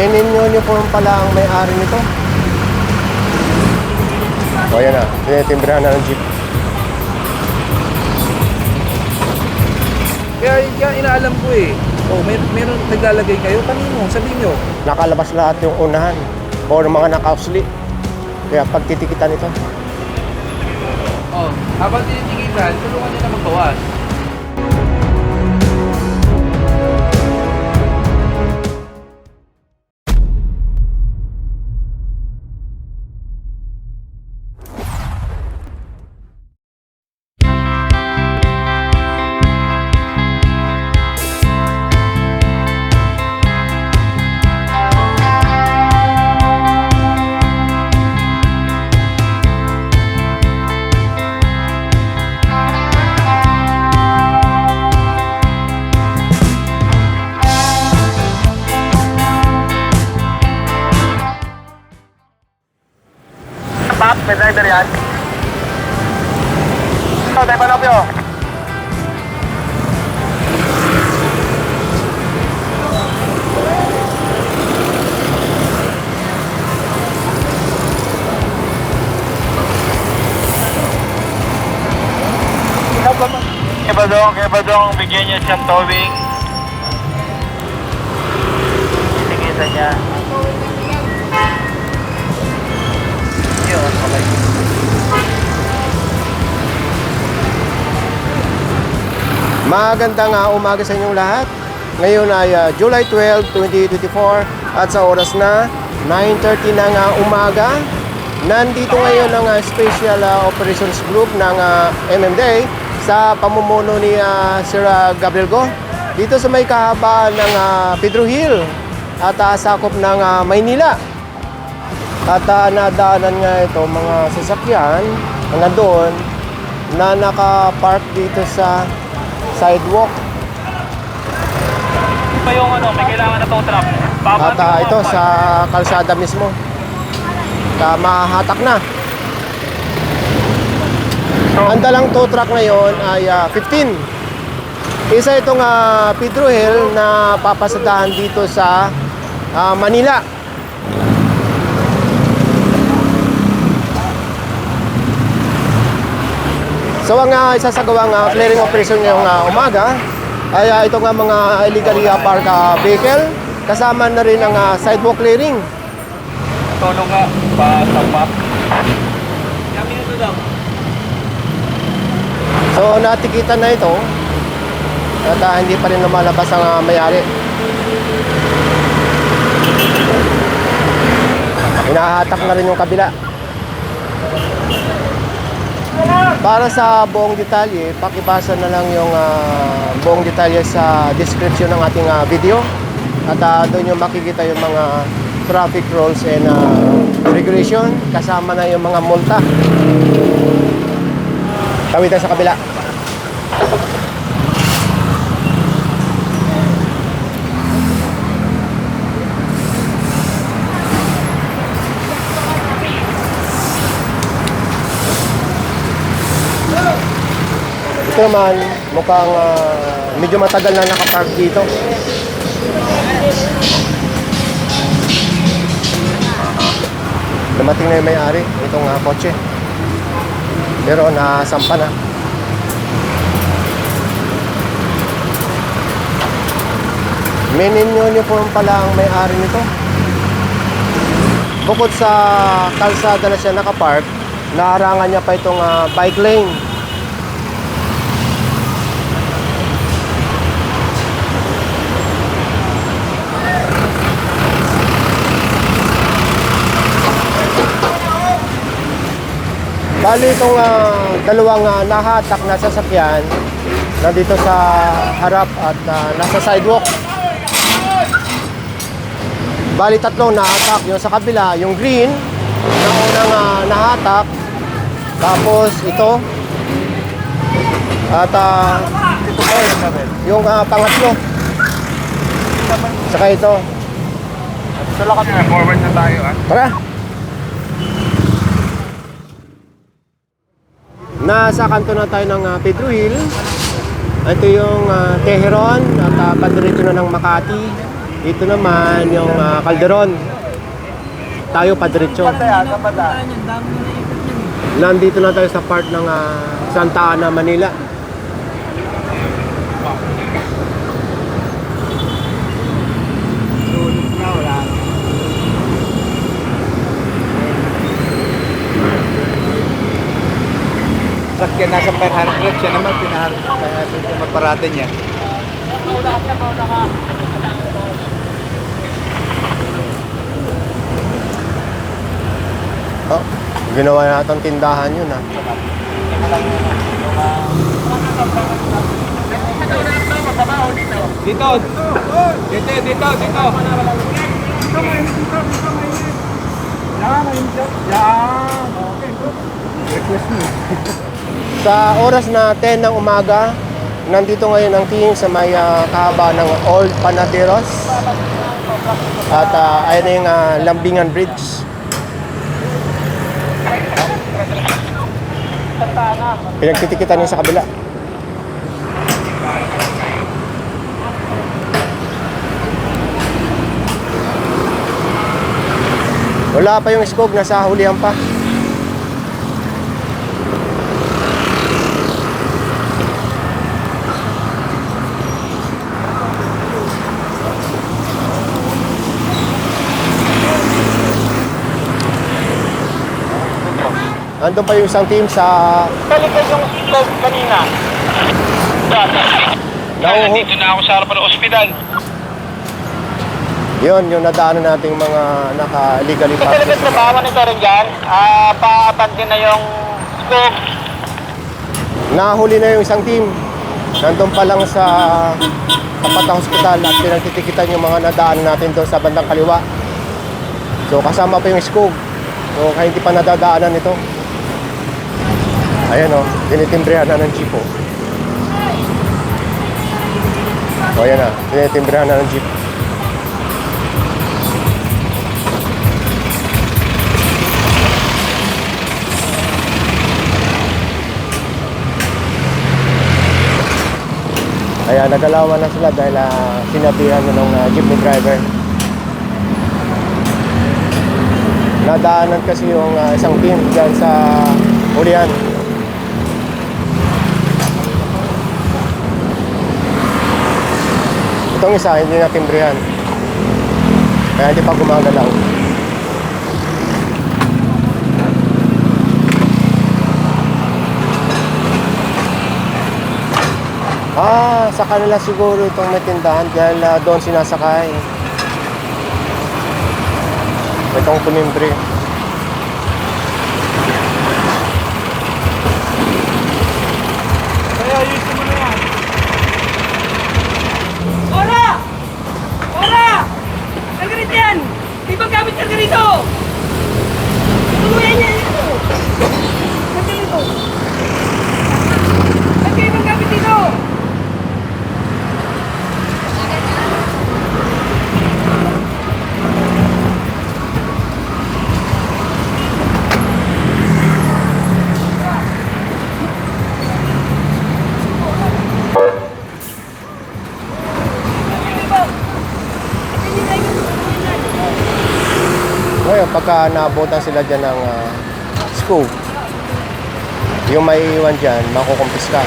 Menin uniform pala ang may-ari nito. O yan na, tinitimbrahan na ng jeep. Kaya, kaya inaalam ko eh. Oh, may, meron naglalagay kayo. Kanino? Sabihin nyo. Nakalabas lahat yung unahan or mga nakausli. Kaya pagtitikitan ito. Oh, habang tinitigitan, tulungan na magbawas. Kaya ba dong, kaya ba dong bigyan niya siyang towing? Tigisan niya. Yun, okay. Magandang uh, umaga sa inyong lahat. Ngayon ay uh, July 12, 2024 at sa oras na 9.30 ng uh, umaga. Nandito ngayon ang uh, Special uh, Operations Group ng uh, MMDA sa pamumuno ni uh, Sir uh, Gabriel Go dito sa may kahabaan ng uh, Pedro Hill at uh, sakop ng uh, Maynila. At uh, nadaanan nga ito mga sasakyan na nandoon na nakapark dito sa sidewalk. pa yung ano, may kailangan na tow truck. At ah, ito sa kalsada mismo. Sa mahahatak na. Ang dalang tow truck ngayon ay ah, 15. Isa itong uh, Pedro Hill na papasadahan dito sa ah, Manila. So ang uh, isasagawang uh, clearing operation ngayong uh, umaga ay uh, ito nga mga illegally uh, park uh, vehicle kasama na rin ang uh, sidewalk clearing. Tono nga, pa sa. Kami ito daw. So natikitan na ito at uh, hindi pa rin lumalabas ang uh, mayari. Hinahatak na rin yung kabila. Para sa buong detalye, pakibasa na lang yung ah, buong detalye sa description ng ating ah, video. At ah, doon yung makikita yung mga traffic rules and ah, regulation. Kasama na yung mga multa. Tawid sa kabila. Ito naman, mukhang ah, medyo matagal na nakapark dito. Dumating na yung may-ari itong ah, kotse. Pero nasampa na. Menin uniform pala ang may-ari nito. Bukod sa kalsada na siya nakapark, naarangan niya pa itong ah, bike lane. Bali itong ah, dalawang ah, nahatak na sasakyan nandito sa harap at ah, nasa sidewalk. Bali tatlong nahatak yung sa kabila, yung green na unang ah, nahatak tapos ito at ah, yung ah, pangatlo saka ito lang kami, forward na tayo ah. Tara! Nasa kanto na tayo ng uh, Pedro Hill. Ito yung uh, Teheran at uh, paborito na ng Makati. Dito naman yung ah, Calderon. Tayo pa diretso. Nandito na tayo sa part ng ah, Santa Ana, Manila. Sakyan nasa 500, siya naman pinaharap kaya ito maparate niya. Oh, ginawa natin tindahan yun ah. Dito! Dito, dito, dito! Sa oras na 10 ng umaga, nandito ngayon ang team sa may ah, kahaba ng Old Panaderos. At uh, ayun na yung ah, Lambingan Bridge. Pinagtitikitan niya sa kabila. Wala pa yung skog, nasa hulihan pa. Andun pa yung isang team sa Balikan yung scope kanina. Nauho. Nandito na ako sa harapan ng ospital. Yun, yung nadaanan nating mga naka-legally Kasi talaga practice. trabaho nito rin dyan. Ah, pa-abandon na yung scope. Nahuli na yung isang team. Nandun pa lang sa tapat ng hospital at pinagtitikitan yung mga nadaanan natin doon sa bandang kaliwa. So kasama pa yung skog. So kaya hindi pa nadadaanan ito. Ayan o, oh, tinitimbrehan na ng jeep o. So ayan na, tinitimbrehan na ng jeep. Kaya nagalawan na sila dahil uh, sinabihan na ng uh, jeepney driver. Nadaanan kasi yung ah, isang team dyan sa Ulian. Itong isa, hindi na timbrihan. Kaya hindi pa gumagalaw. Ah, sa kanila siguro itong may tindahan dahil ah, doon sinasakay. Itong tumimbre. Di ba gamit ka ganito? Tuluyan niya ganito? Ngayon, pagka naabutan sila dyan ng uh, scoop, yung may iwan dyan, makukumpis ka.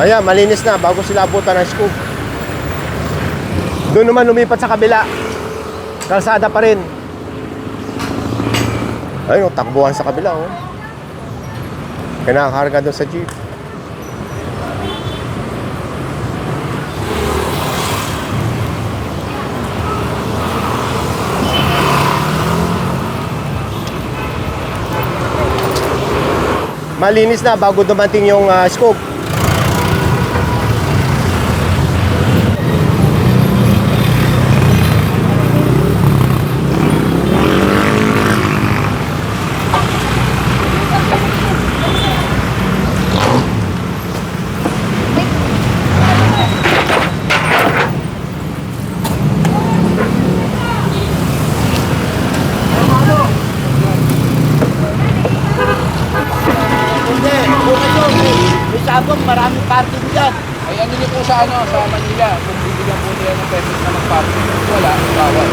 Ayan, malinis na bago sila abutan ng scoop. Doon naman lumipat sa kabila. Kalsada pa rin. Ayun, oh, takbuhan sa kabila, oh. Kinakarga doon sa jeep. Malinis na bago dumating yung uh, scoop. Hindi, bukas yun. May sabong, maraming parking dyan. Ay ano niyo po sa ano, sa Manila, kung bibigyan po nila ng pesos na mag-parking, wala, bawal.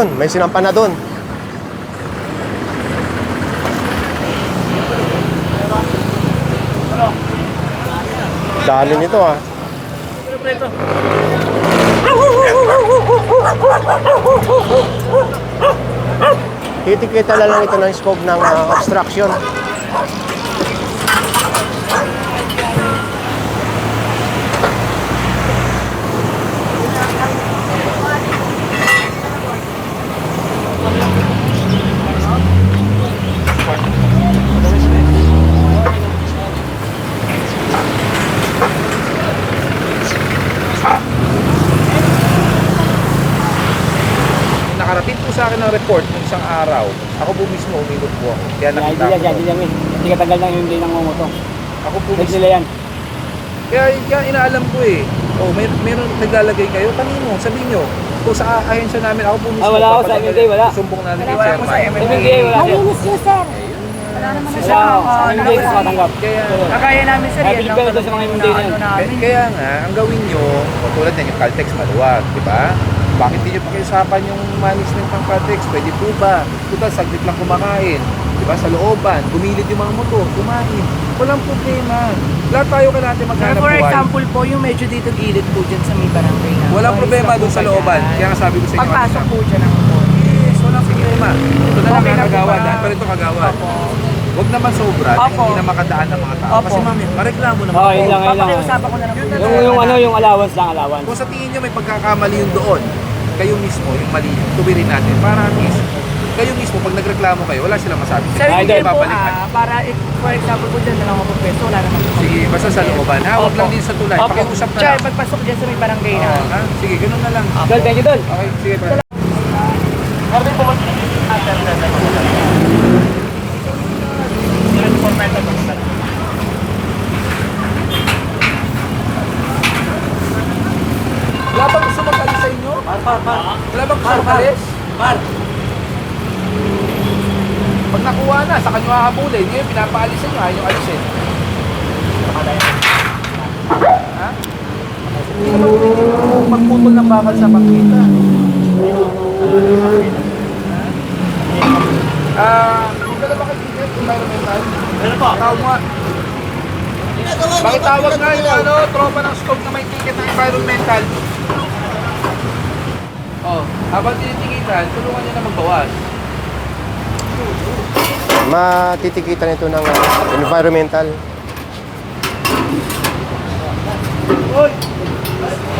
Ayun, may sinampa na doon. Dali nito ah. Titikita na lang ito ng scope ng ah, obstruction. Nakarating po sa akin ng report ng isang araw. Ako po mismo umilot po ako. Kaya nakita yan, ko. hindi yan, yan. Hindi katagal lang yung hindi nang ngumoto. Ako po mismo. nila yan. Kaya, kaya inaalam ko eh. Oh, may meron naglalagay kayo. Kanino? Sabihin nyo. Kung sa ahensya namin, ako po mismo. Ah, wala ako sa. MMDA, wala. Susumbong namin kay Wala ako sa chairman. Sabi hindi, wala. Malinis yun, sir. Wala naman na siya. Sa MMDA ko matanggap. Kaya, Kagaya namin sir, Kaya yan lang yan. kaya, kaya nga, ang gawin nyo, tulad yan, yung Caltex maluwag, di ba? Bakit hindi nyo pakiusapan yung management ng Caltex? Pwede po ba? Total, saglit lang kumakain. Di ba? Sa looban, gumilid yung mga motor, kumain. Walang problema. Lahat tayo kailangan natin Pero maghanap for buhay. example po, yung medyo dito gilid po dyan sa may barangay na. Walang problema doon sa ba looban. Kaya nga sabi ko sa inyo Pagpasok po dyan ang motor. Yes, walang problema. Ito na lang Okay kagawad. ba? Dahil pa rito kagawad. Huwag naman sobra. Opo. Hindi na makadaan ng mga tao. Opo. Kasi mami, mareklamo naman. Yun lang, yun lang. Papakiusapan ko na lang po. Yung, yung ano, yung allowance lang, allowance. Kung sa tingin nyo may pagkakamali yung doon, kayo mismo, yung mali, tuwirin natin. Para at least, kayo mismo, pag nagreklamo kayo, wala silang masabi. Sir, Ay, hindi po ah, para if- for example po dyan, dalawang po peso, wala naman po. Sige, basta sa looban. Ha, huwag Opo. lang din sa tulay. Opo. Pakiusap na Tsaka lang. pagpasok dyan sa may barangay na. Oo, ha? Sige, ganun na lang. Dol, thank you, Dol. Okay, sige, pre. Wala bang gusto mag-alis? Par. Pag nakuha na, sa kanyo hahabulin. Ngayon, pinapaalis sa inyo, ayaw nyo alisin. Ha? Hindi naman pwede magputol ng bakal sa pagkita. Ah, uh, ka na ba kaibigan environmental? Meron po. Tawag mo nga. Bakit tawag nga yung ano, tropa ng stove na may ticket ng environmental? Oh, habang tinitikitan, tulungan niya na magbawas. Matitikitan ito ng ah, environmental. Hoy!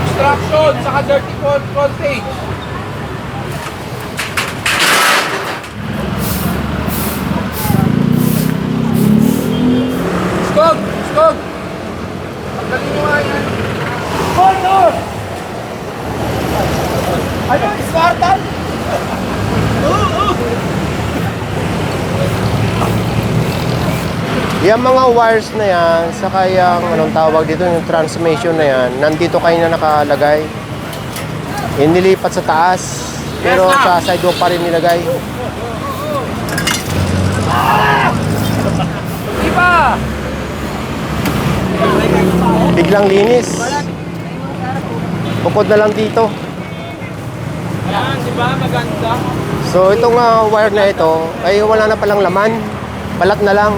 Obstruction! Saka dirty front, frontage! Skog! Skog! Pagdalin mo nga yan. Hoy, door! Ano, Spartan? Yung mga wires na yan, saka yung anong tawag dito, yung transmission na yan, nandito kayo na nakalagay. Inilipat sa taas, pero sa sidewalk pa rin nilagay. Iba! Biglang linis. Bukod na lang dito. Yan, di ba? Maganda. So itong ah, wire na ito ay wala na palang laman. Balat na lang.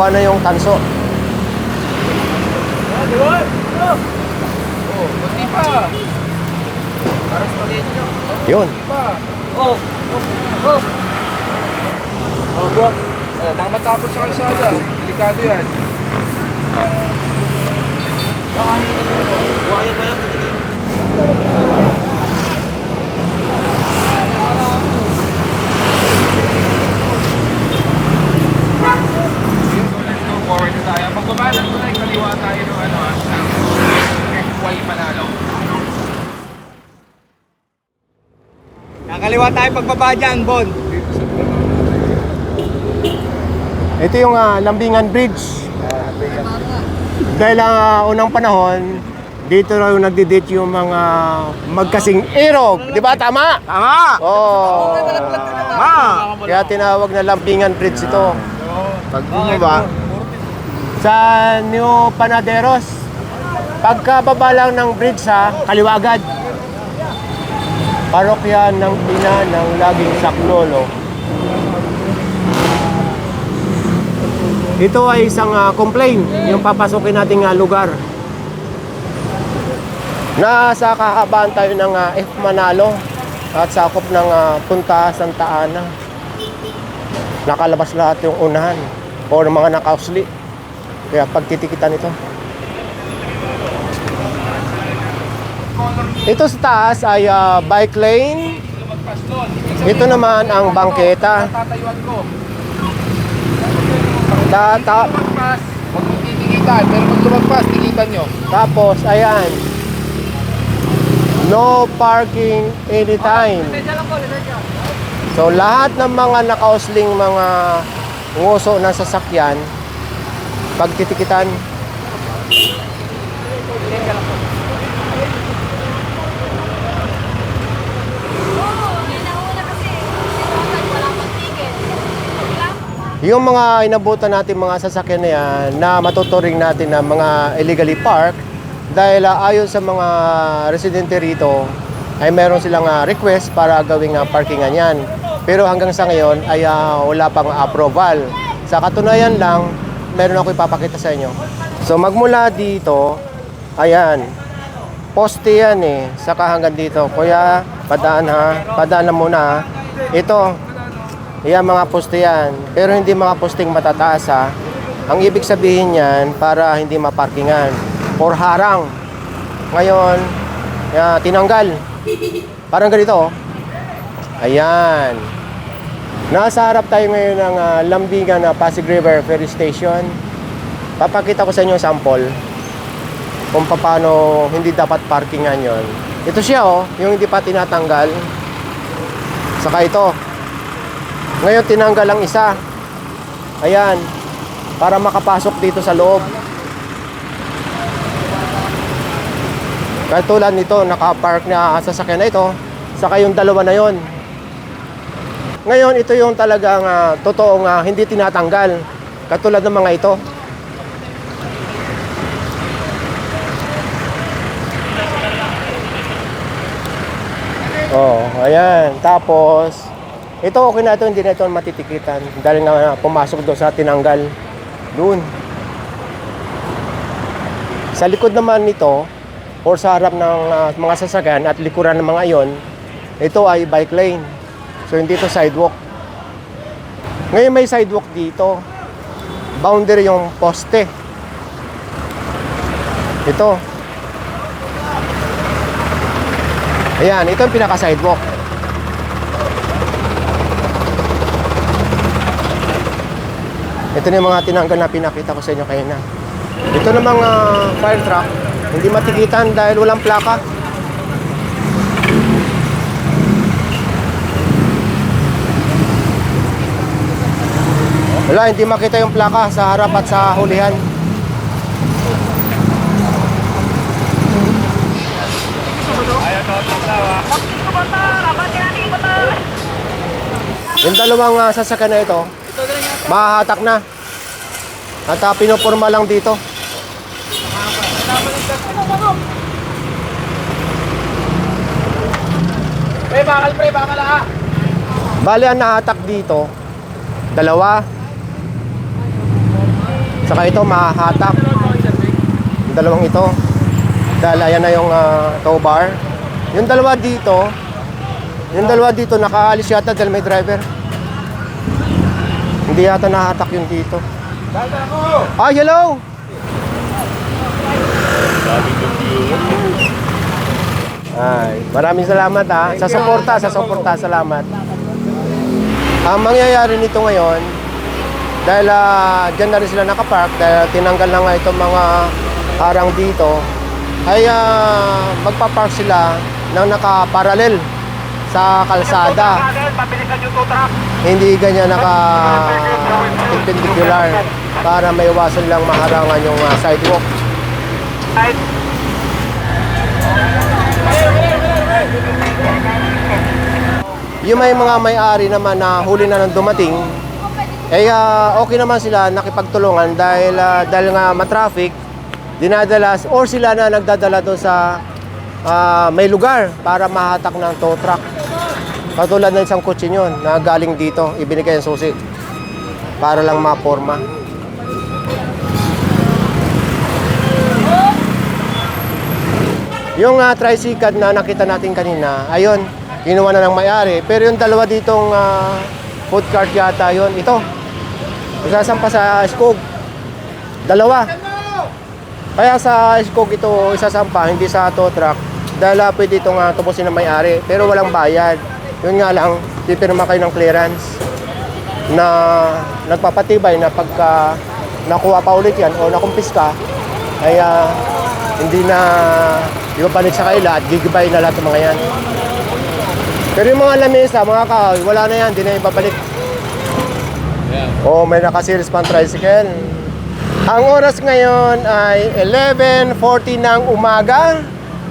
Nakuha na yung tanso. Oh, buti pa. Parang spaghetti nyo. Yun. Pa. Oh. Oh. Oh, bro. Oh, mga matapos sa kalsada. Delikado yan. Forward na tayo. Pagbabalan ko na kaliwa tayo ng ano ah, FY Manalo. Kakaliwa tayo pagbaba dyan, Bon. Ito yung ah, Lambingan Bridge. Dahil ang ah, unang panahon, dito raw nagdi-date yung mga magkasing irog. Di ba? Tama? Tama! Oo. Tama! Kaya tinawag na Lambingan Bridge ito. Pag bumaba, sa New Panaderos, pagkababa lang ng bridge sa Kaliwagad, parokya ng ina ng laging saklolo. Ito ay isang ah, complaint, yung papasukin nating ah, lugar. Nasa kahabaan tayo ng ah, F. Manalo at sakop ng ah, Punta Santa Ana. Nakalabas lahat yung unahan o mga nakausli. Kaya pagtitikitan ito. Ito sa taas ay ah, bike lane. Ito naman ang bangketa. Tatayuan ko. Ta- ta- Lumagpas. Huwag titikitan. Pero pag lumagpas, tikitan nyo. tapos, ayan. No parking anytime. So lahat ng mga nakausling mga nguso ng sasakyan, pagtitikitan. Yung mga inabutan natin mga sasakyan na yan na matuturing natin na mga illegally park dahil ah, ayon sa mga residente rito ay meron silang ah, request para gawing ah, parkingan yan. Pero hanggang sa ngayon ay ah, wala pang approval. Sa katunayan lang, meron ako ipapakita sa inyo. So magmula dito, ayan, poste yan eh, saka hanggang dito. Kuya, padaan ha, padaan na muna. Ito, yan mga poste yan. Pero hindi mga posting matataas ha. Ang ibig sabihin yan, para hindi maparkingan. Or harang. Ngayon, ya, tinanggal. Parang ganito oh. Ayan. Nasa harap tayo ngayon ng ah, Lambingan na Pasig River Ferry Station. Papakita ko sa inyo sample kung paano hindi dapat parkingan yon. Ito siya oh, yung hindi pa tinatanggal. Saka ito. Ngayon tinanggal ang isa. Ayan. Para makapasok dito sa loob. Katulad nito, nakapark na sasakyan na ito. Saka yung dalawa na yon. Ngayon, ito yung talagang ah, totoong ah, hindi tinatanggal. Katulad ng mga ito. Oh, ayan. Tapos, ito okay na ito, hindi na ito matitikitan. Dahil nga pumasok doon sa tinanggal. Doon. Sa likod naman nito, or sa harap ng ah, mga sasakyan at likuran ng mga iyon, ito ay bike lane. So, hindi ito sidewalk. Ngayon may sidewalk dito. Boundary yung poste. Ito. Ayan, ito ang pinaka-sidewalk. Ito na yung mga tinanggal na pinakita ko sa inyo kayo na. Ito na mga fire truck, hindi matikitan dahil walang plaka. Wala, hindi makita yung plaka sa harap at sa hulihan. Yung dalawang uh, sasakyan na ito, mahahatak na. At uh, pinoporma lang dito. Pre, bakal pre, bakal ah. Bali, ang nahatak dito, dalawa. Saka ito, mahahatak. Yung dalawang ito. Dahil ayan na yung uh, tow bar. Yung dalawa dito, yung dalawa dito, nakaalis yata dahil may driver. Hindi yata nahatak yung dito. Ah, hello! Ay, maraming salamat ha. Sa suporta, sa suporta, salamat. Ang mangyayari nito ngayon, dahil uh, dyan na rin sila nakapark, dahil tinanggal na nga itong mga harang dito, ay ah, magpapark sila ng nakaparalel sa kalsada. Hindi ganyan naka perpendicular para maiwasan lang maharangan yung ah, sidewalk. Yung may mga may-ari naman na huli na nang dumating, eh ah, okay naman sila nakipagtulungan dahil ah, dahil nga matraffic, dinadalas or sila na nagdadala doon sa ah, may lugar para mahatak ng tow truck. Katulad ng isang kotse yun na galing dito, ibinigay ang susi para lang maporma. Yung uh, tricycle na nakita natin kanina, ayun, kinuha na ng may-ari. Pero yung dalawa ditong ah, food cart yata yon ito. Isasampa sa Skog. Dalawa. Kaya sa Skog ito isasampa, hindi sa tow truck. Dahil ah, pwede itong uh, tubusin ng may-ari. Pero walang bayad. Yun nga lang, pipirma kayo ng clearance na nagpapatibay na pagka nakuha pa ulit yan o nakumpis ka, ay ah, hindi na ibabalik sa kaila at gigibay na lahat ng mga yan. Pero yung mga lamesa, mga kahoy, wala na yan, hindi na ibabalik. Oh, may nakaseries pang tricycle. Ang oras ngayon ay 11.40 ng umaga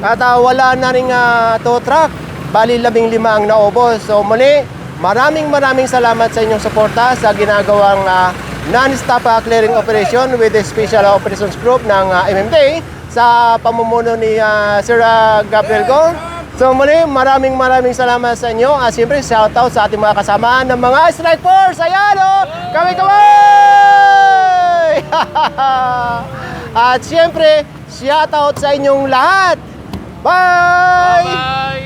at ah, wala na rin uh, tow truck. Bali, labing lima ang naubos. So muli, maraming maraming salamat sa inyong suporta sa ginagawang ah, non-stop ah, clearing operation with the Special Operations Group ng ah, MMDA sa pamumuno ni ah, Sir ah, Gabriel Go. So muli, maraming maraming salamat sa inyo. At siyempre, shoutout sa ating mga kasama ng mga Strike Force. Ayan o! Kami kaway! At siyempre, shoutout sa inyong lahat. Bye! Bye!